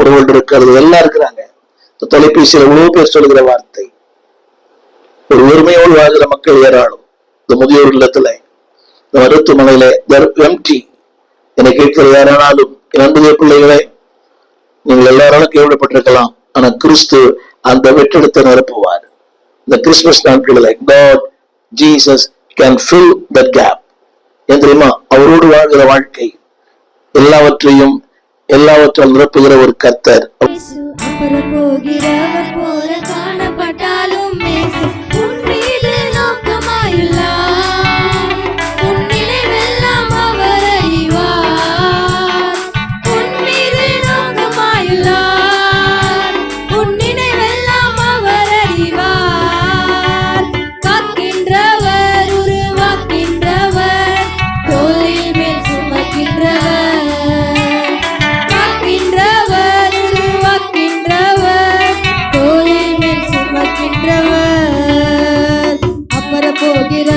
உறவுகள் இருக்கிறது எல்லாம் இருக்கிறாங்க. இந்த தொலைபேசியில் எவ்வளவு பேர் சொல்லுகிற வார்த்தை. ஒரு உரிமையோடு வாழ்கிற மக்கள் ஏராளம். இந்த முதியோர் இல்லத்துல இந்த மருத்துவமனையில எம்டி என்னை கேட்கிற யாரானாலும் என் அன்புடைய பிள்ளைகளே நீங்கள் எல்லாராலும் கேள்விப்பட்டிருக்கலாம் ஆனா கிறிஸ்து அந்த வெற்றிடத்தை நிரப்புவார். இந்த கிறிஸ்துமஸ் நாட்களில் God Jesus can fill that gap ஏன் தெரியுமா? அவரோடு வாழ்கிற வாழ்க்கை எல்லாவற்றையும் எல்லாவற்றால் நிரப்புகிற ஒரு கர்த்தர். போகிற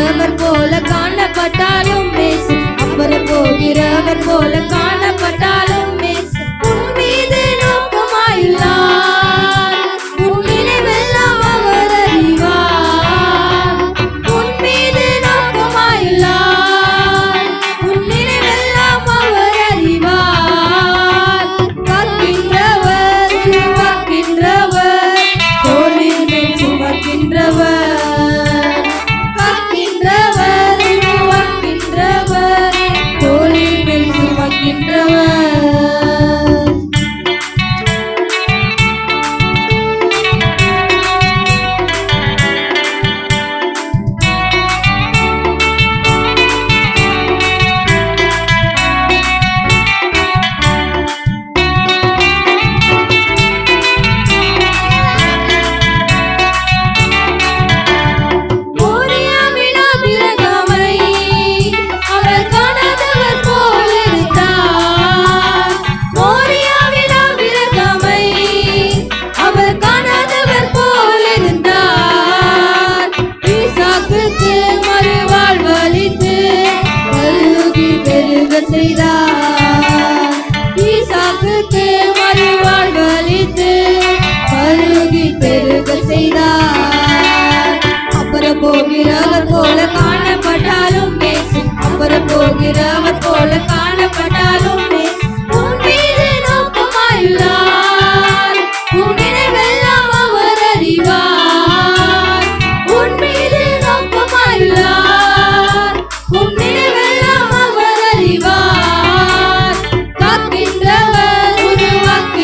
போகிறவர் போல காணப்பட்டாலும் மேசு அப்புற போகிறவர் போல காண அருகல் செய்தார். அப்புறம் போகிறவர் போல காணப்பட்டாலும் பேசு அப்புறம் போகிறவர்